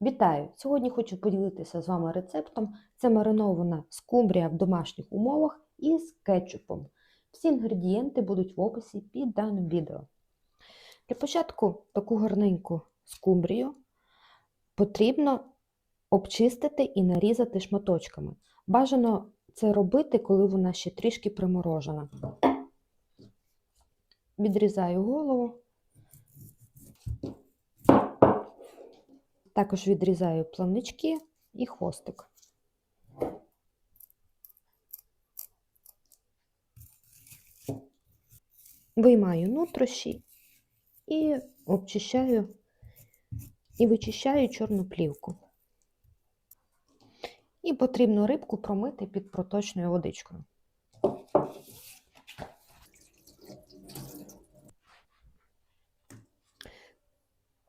Вітаю! Сьогодні хочу поділитися з вами рецептом. Це маринована скумбрія в домашніх умовах із кетчупом. Всі інгредієнти будуть в описі під даним відео. Для початку таку гарненьку скумбрію потрібно обчистити і нарізати шматочками. Бажано це робити, коли вона ще трішки приморожена. Відрізаю голову. Також відрізаю плавнички і хвостик. Виймаю нутрощі і обчищаю і вичищаю чорну плівку. І потрібно рибку промити під проточною водичкою.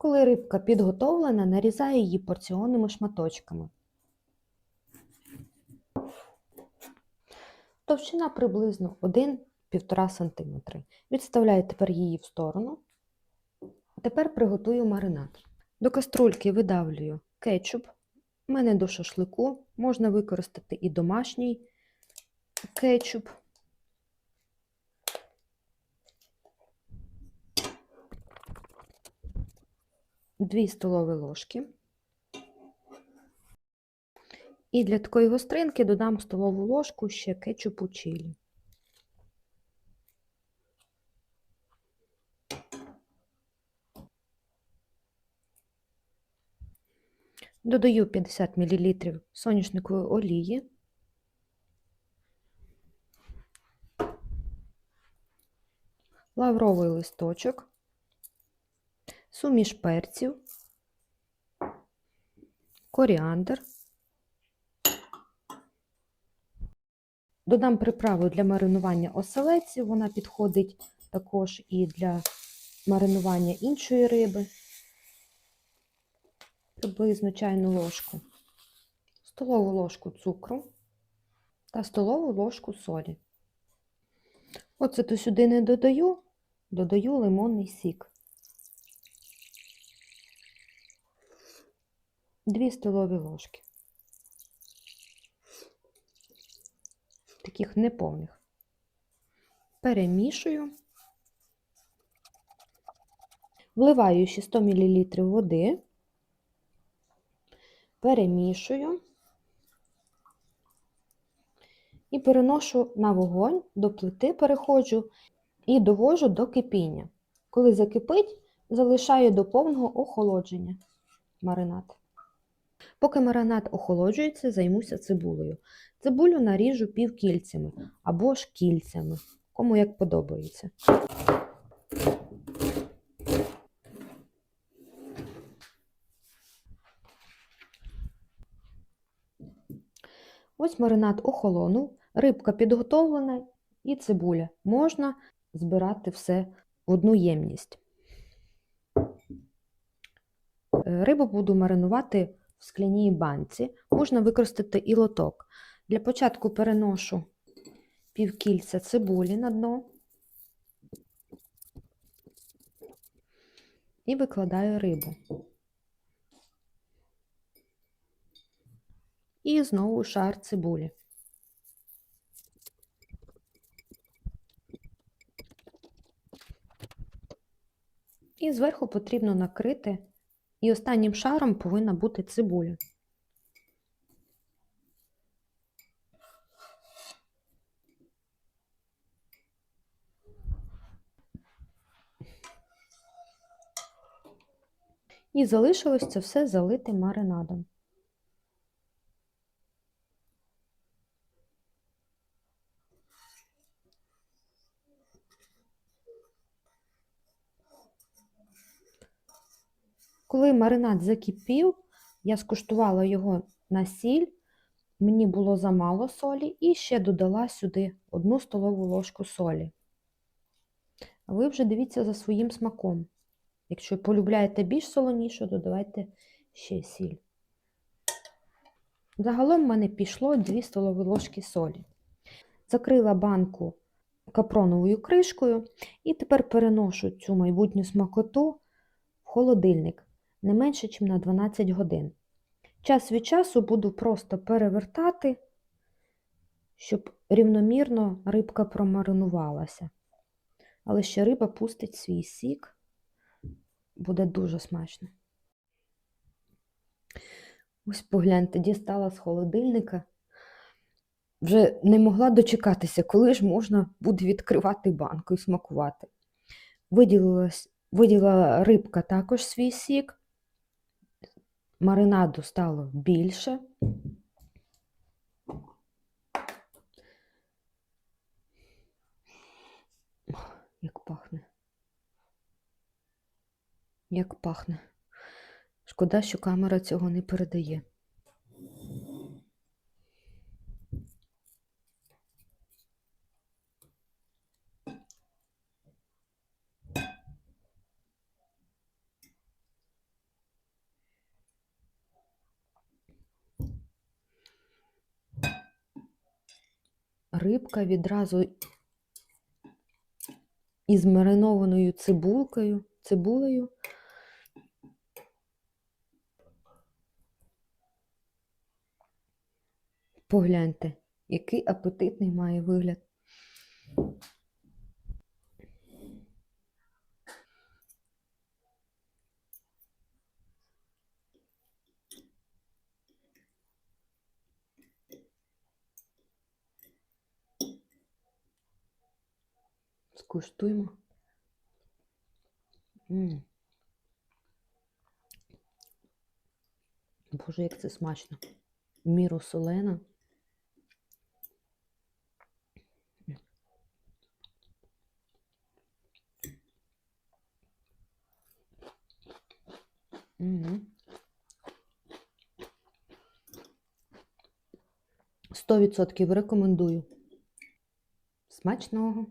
Коли рибка підготовлена, нарізаю її порціонними шматочками. Товщина приблизно 1-1,5 см. Відставляю тепер її в сторону. Тепер приготую маринад. До каструльки видавлюю кетчуп. У мене до шашлику можна використати і домашній кетчуп. Дві столові ложки. І для такої гостринки додам столову ложку ще кетчупу чилі. Додаю 50 мл соняшникової олії. Лавровий листочок, суміш перців, коріандр. Додам приправу для маринування оселедців, вона підходить також і для маринування іншої риби, приблизно чайну ложку, столову ложку цукру та столову ложку солі. Оце сюди не додаю, додаю лимонний сік. 2 столові ложки. Таких неповних. Перемішую. Вливаю ще 100 мл води, перемішую і переношу на вогонь, до плити переходжу і довожу до кипіння. Коли закипить, залишаю до повного охолодження маринад. Поки маринад охолоджується, займуся цибулею. Цибулю наріжу півкільцями або ж кільцями, кому як подобається. Ось маринад охолонув, рибка підготовлена і цибуля. Можна збирати все в одну ємність. Рибу буду маринувати в скляній банці. Можна використати і лоток. Для початку переношу півкільця цибулі на дно і викладаю рибу. І знову шар цибулі. І зверху потрібно накрити, і останнім шаром повинна бути цибуля. І залишилось це все залити маринадом. Коли маринад закипів, я скуштувала його на сіль, мені було замало солі і ще додала сюди одну столову ложку солі. А ви вже дивіться за своїм смаком. Якщо полюбляєте більш солоніше, додавайте ще сіль. Загалом в мене пішло 2 столові ложки солі. Закрила банку капроновою кришкою і тепер переношу цю майбутню смакоту в холодильник не менше, ніж на 12 годин. Час від часу буду просто перевертати, щоб рівномірно рибка промаринувалася. Але ще риба пустить свій сік, буде дуже смачно. Ось погляньте, дістала з холодильника. Вже не могла дочекатися, коли ж можна буде відкривати банку і смакувати. Виділилась, виділила рибка також свій сік, маринаду стало більше. Як пахне. Як пахне. Шкода, що камера цього не передає. Рибка відразу із маринованою цибулкою, цибулею. Погляньте, який апетитний має вигляд. Скуштуємо. Боже, як це смачно. Міру солена. Сто відсотків рекомендую. Смачного!